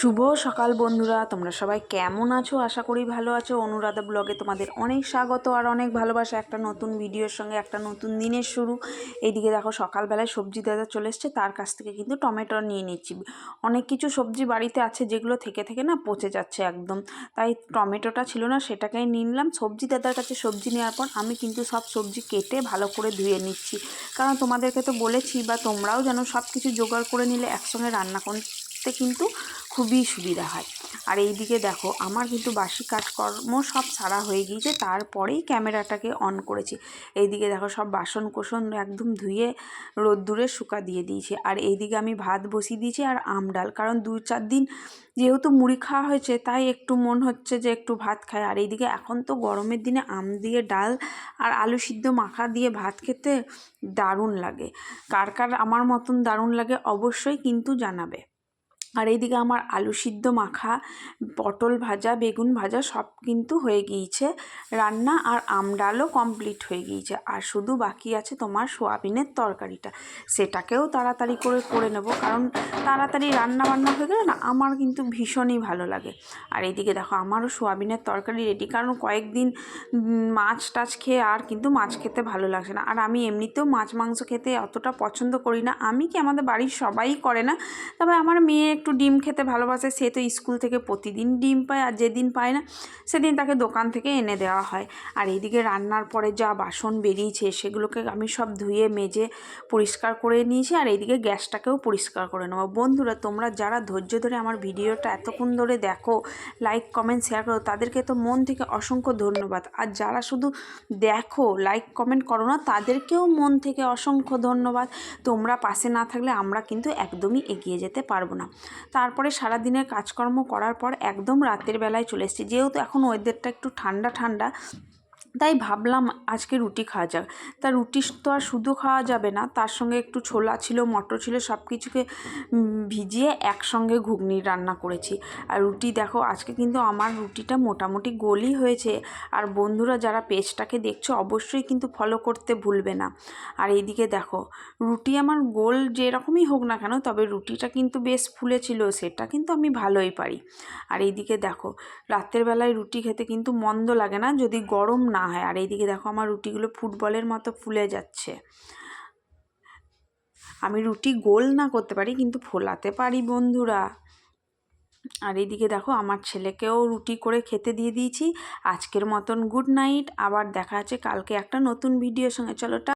শুভ সকাল বন্ধুরা, তোমরা সবাই কেমন আছো? আশা করি ভালো আছো। অনুরাধা ব্লগে তোমাদের অনেক স্বাগত আর অনেক ভালোবাসা। একটা নতুন ভিডিওর সঙ্গে একটা নতুন দিনের শুরু। এইদিকে দেখো সকালবেলায় সবজি দাদা চলে এসছে, তার কাছ থেকে কিন্তু টমেটো নিয়ে নিচ্ছি। অনেক কিছু সবজি বাড়িতে আছে যেগুলো থেকে থেকে না পচে যাচ্ছে একদম। তাই টমেটোটা ছিল না, সেটাকেই নিলাম। সবজি দাদার কাছে সবজি নেওয়ার পর আমি কিন্তু সব সবজি কেটে ভালো করে ধুয়ে নিচ্ছি। কারণ তোমাদেরকে তো বলেছি বা তোমরাও যেন সব কিছু জোগাড় করে নিলে একসঙ্গে রান্না করতে কিন্তু খুবই সুবিধা হয়। আর এইদিকে দেখো, আমার কিন্তু বাসি কাজকর্ম সব সারা হয়ে গিয়েছে, তারপরেই ক্যামেরাটাকে অন করেছি। এইদিকে দেখো, সব বাসন কোসন একদম ধুয়ে রোদ্দুরে শুকা দিয়ে দিয়েছি। আর এইদিকে আমি ভাত বসিয়ে দিয়েছি আর আম ডাল, কারণ দু চার দিন যেহেতু মুড়ি খাওয়া হয়েছে, তাই একটু মন হচ্ছে যে একটু ভাত খাই। আর এইদিকে এখন তো গরমের দিনে আম দিয়ে ডাল আর আলু সিদ্ধ মাখা দিয়ে ভাত খেতে দারুণ লাগে। কার কার আমার মতন দারুণ লাগে অবশ্যই কিন্তু জানাবে। আর এইদিকে আমার আলু সিদ্ধ, মাখা, পটল ভাজা, বেগুন ভাজা সব কিন্তু হয়ে গিয়েছে। রান্না আর আম ডালও কমপ্লিট হয়ে গিয়েছে। আর শুধু বাকি আছে তোমার সোয়াবিনের তরকারিটা। সেটাকেও তাড়াতাড়ি করে করে নেব। কারণ তাড়াতাড়ি রান্না বান্না হয়ে গেলে না আমার কিন্তু ভীষণই ভালো লাগে। আর এইদিকে দেখো, আমারও সোয়াবিনের তরকারি রেডি কারণ কয়েকদিন মাছ টাছ খেয়ে আর কিন্তু মাছ খেতে ভালো লাগছে না। আর আমি এমনিতেও মাছ মাংস খেতে অতটা পছন্দ করি না। আমি কি আমাদের বাড়ির সবাই করে না? তবে আমার মেয়ে একটু ডিম খেতে ভালোবাসে, সে তো স্কুল থেকে প্রতিদিন ডিম পায় আর যেদিন পায় না, সেদিন তাকে দোকান থেকে এনে দেওয়া হয়। আর এইদিকে রান্নার পরে যা বাসন বেরিয়েছে, সেগুলোকে আমি সব ধুয়ে, মেজে পরিষ্কার করে নিয়েছি আর এইদিকে গ্যাসটাকেও পরিষ্কার করে নেব। বন্ধুরা, তোমরা যারা ধৈর্য ধরে আমার ভিডিওটা এতক্ষণ ধরে দেখো, লাইক, কমেন্ট, শেয়ার করো, তাদেরকে তো মন থেকে অসংখ্য ধন্যবাদ। আর যারা শুধু দেখো, লাইক, কমেন্ট করো না, তাদেরকেও মন থেকে অসংখ্য ধন্যবাদ। তোমরা পাশে না থাকলে আমরা কিন্তু একদমই এগিয়ে যেতে পারব না। তারপরে সারা দিনের কাজকর্ম করার পর একদম রাতের বেলায় চলে এসেছি। যেহেতু এখন ওয়েদারটা একটু ঠান্ডা ঠান্ডা তাই ভাবলাম আজকে রুটি খাওয়া যাক। তা রুটি তো আর শুধু খাওয়া যাবে না, তার সঙ্গে একটু ছোলা ছিল, মটর ছিল সব কিছুকে ভিজিয়ে একসঙ্গে ঘুগনি রান্না করেছি। আর রুটি দেখো, আজকে কিন্তু আমার রুটিটা মোটামুটি গোলই হয়েছে। আর বন্ধুরা যারা পেজটাকে দেখছ, অবশ্যই কিন্তু ফলো করতে ভুলবে না। আর এইদিকে দেখো, রুটি আমার গোল যেরকমই হোক না কেন, তবে রুটিটা কিন্তু বেশ ফুলেছিল, সেটা কিন্তু আমি ভালোই পারি। আর এইদিকে দেখো, রাতের বেলায় রুটি খেতে কিন্তু মন্দ লাগে না, যদি গরম না হয়। আর এইদিকে দেখো আমার রুটিগুলো ফুটবলের মতো ফুলে যাচ্ছে। আমি রুটি গোল না করতে পারি, কিন্তু ফোলাতে পারি বন্ধুরা। আর এইদিকে দেখো আমার ছেলেকেও রুটি করে খেতে দিয়ে দিয়েছি। আজকের মতন গুড নাইট। আবার দেখা আছে কালকে একটা নতুন ভিডিওর সঙ্গে। চলো